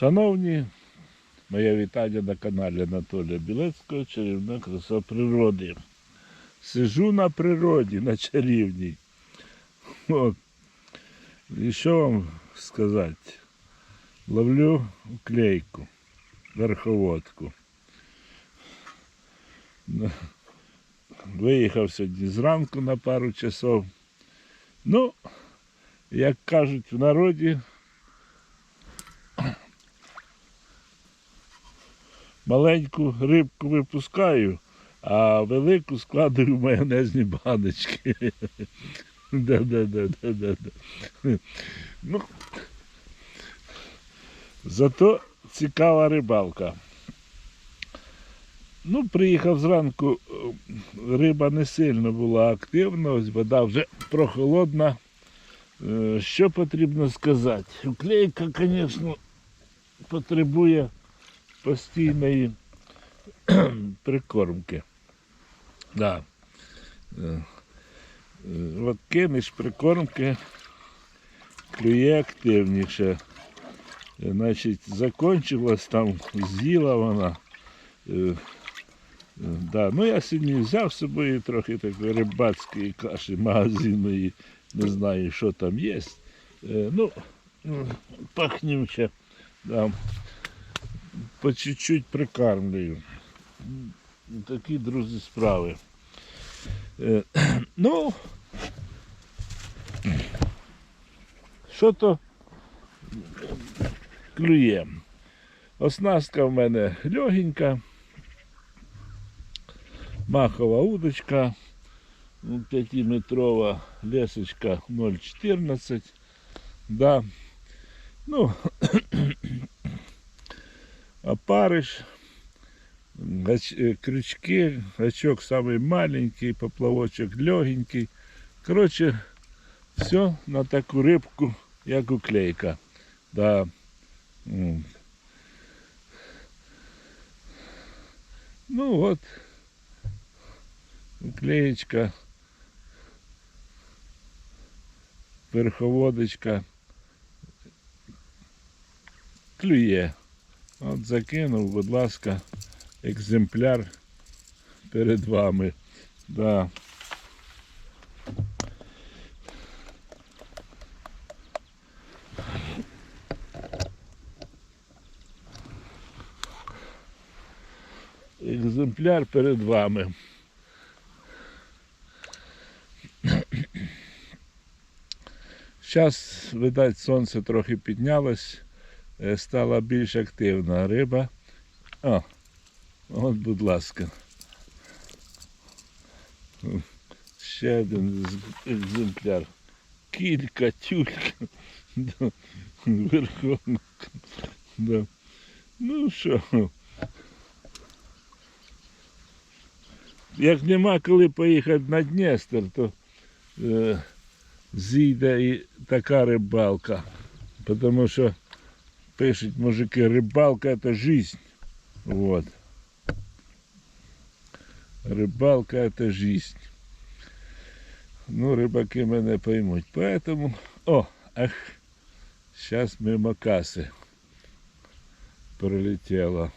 Шановні, моє вітання на каналі Анатолія Білецького, чарівна краса природи. Сижу на природі, на чарівній. От. І що вам сказати? Ловлю уклейку, верховодку. Виїхав сьогодні зранку на пару часов. Ну, як кажуть в народі, маленьку рибку випускаю, а велику складаю в майонезні баночки. Да-да-да-да-да. Ну, зато цікава рибалка. Ну, приїхав зранку, е, риба не сильно була активна, ось вода вже прохолодна. Е, Що потрібно сказати? Уклейка, звісно, потребує постійної прикормки. Да. Е, От кинеш прикормки, клює активніше. Значить, закончилась там, з'їла вона. Е, е, Да. Ну я сьогодні взяв з собою трохи такої рибацької каші магазинної, не знаю, що там є. Ну, пахнюче. Да. По чуть-чуть прикармлюю. Такі, друзі, справи. Е, Ну, що то клює. Оснастка в мене легенька. Махова удочка, ну, 5-метрова лесочка 0,14. Да. Ну, опарыш, э, крючки, гачок самый маленький, поплавочок легенький. Короче, все на таку рибку, як уклейка. Да. Ну от, уклеечка, верховодочка, клює. От закинув, будь ласка, екземпляр перед вами. Да. Екземпляр перед вами. Зараз, видать, сонце трохи піднялось, стала більш активна риба. О, от, будь ласка. Ще один екземпляр. Кілька, тюлька. Да. Верховна. Да. Ну що. Як нема коли поїхати на Дністер, то е, зійде і така рибалка. Тому що пишуть мужики, рибалка це жизнь. Вот. Рибалка це жизнь. Ну, рибаки мене поймуть. Поэтому, о, ах, зараз мимо каси пролетіло.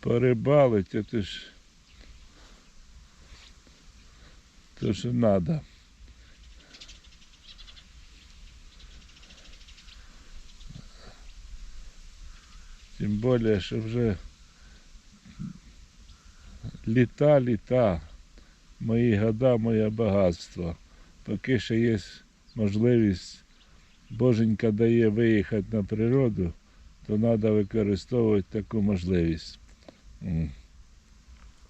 Порибалить, это ж то, що надо. Тим більше, що вже літа, літа, мої года, моє багатство. Поки ще є можливість, Боженька дає виїхати на природу, то треба використовувати таку можливість.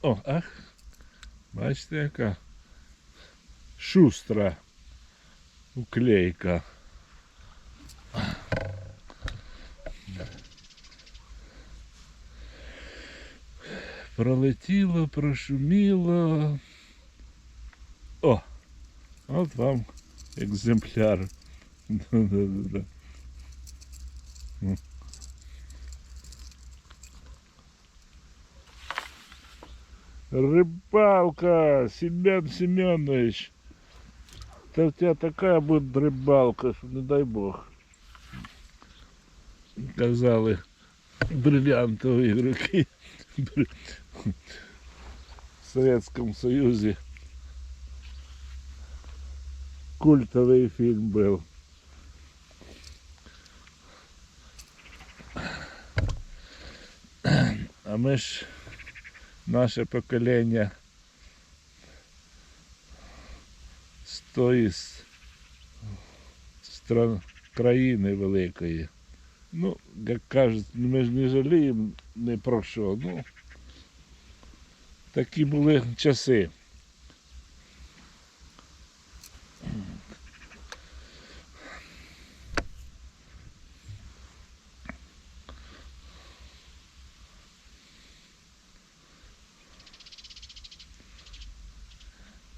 О, ах, бачите, яка шустра уклейка. Пролетіло, прошуміло. О, от вам екземпляр. Да-да-да. Рыбалка, Семен Семенович. Да у тебя такая будет рыбалка, что не дай бог. Казали бриллиантовые игроки в Советском Союзе. Культовый фильм был. А ми ж, наше покоління з тої стран, країни великої. Ну, як кажуть, ми ж не жаліємо ні про що. Ну, такі були часи.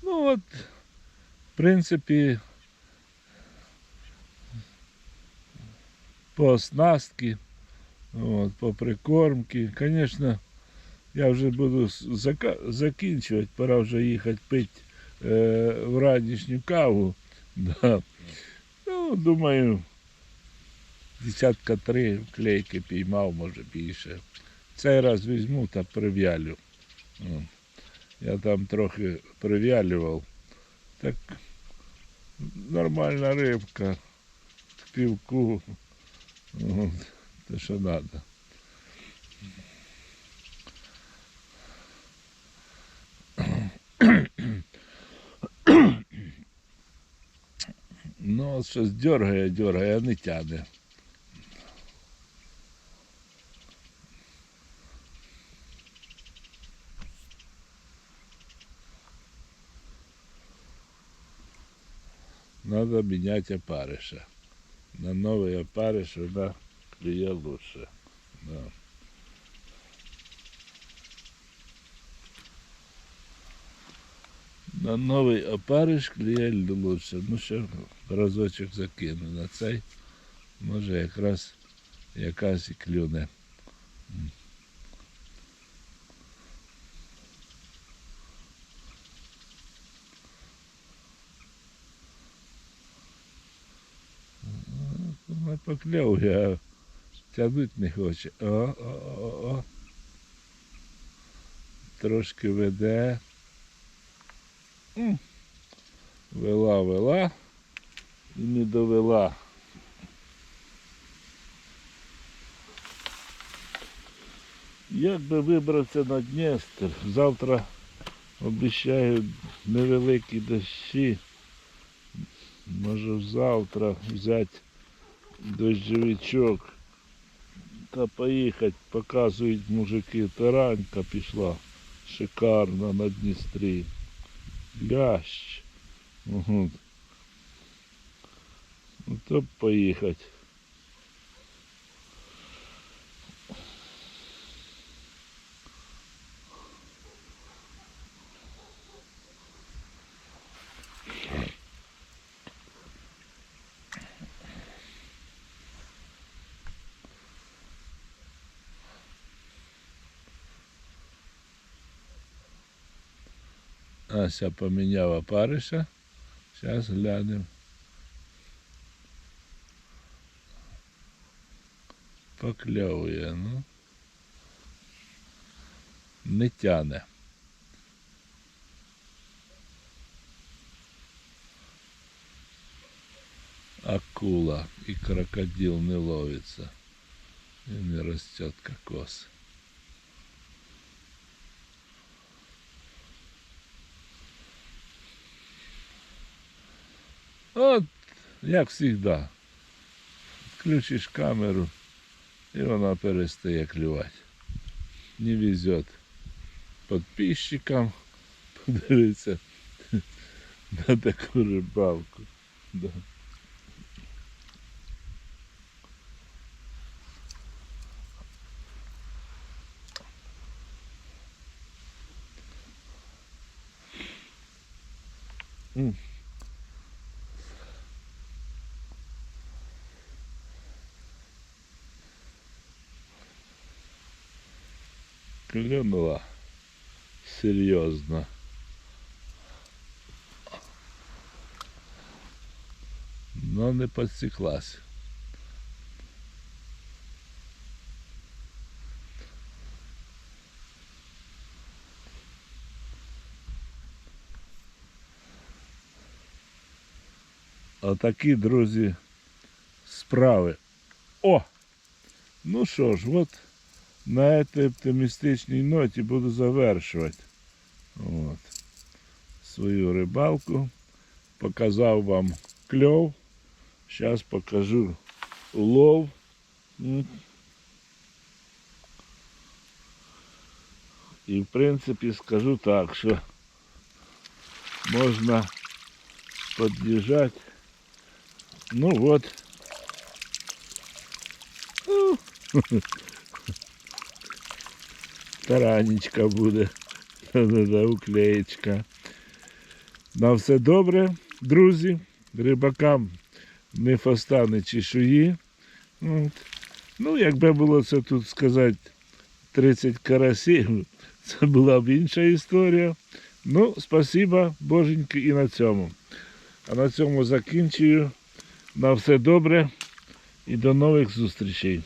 Ну от, в принципі, по оснастки, от, по прикормки. Звісно, я вже буду закінчувати, пора вже їхати пити е, в ранішню каву. Да. Ну, думаю, десятка три клейки піймав, може більше. Цей раз візьму та прив'ялю. Я там трохи прив'ялював. Так нормальна рибка, в півку. От, те, що треба. Ну, щось дергає, дергає, а не тягне. Надо менять опарыша. На новый опарыш она клює лучше. Да. На новий опариш клює лучше. Ну ще разочок закину на цей. Може якраз якась і клюне. Покльовує, а тягнуть не хоче. О, о, о, о. Трошки веде. Вела, вела і не довела. Як би вибрався на Дністер, завтра обіцяють невеликі дощі. Може завтра взяти дощовичок та поїхати, показують мужики, таранька пішла шикарно на Дністрі. Лящ. Угу. Ну, то поїхати. Ася поміняв опариша. Зараз глянемо. Покльовує, ну. Не тяне. Акула и крокодил не ловится. И не растет кокос. От, як завжди. Включиш камеру, і вона перестає клювати. Не везет подписчикам подивитися на таку рибалку. Да. М. Клюнула серйозно. Но не підсіклась. Отакі, друзі, справи. О! Ну що ж, от на цій оптимістичній ноті буду завершувати. От. Свою рибалку. Показав вам кльов. Зараз покажу улов. М. І в принципі скажу так, що можна під'їжджати. Ну от. Ну, Таранечка буде. Уклеєчка. На все добре, друзі. Рибакам не фаста, не чешуї. От. Ну, якби було це тут сказати 30 карасів, це була б інша історія. Ну, спасіба, боженьки, і на цьому. А на цьому закінчую. На все добре і до нових зустрічей.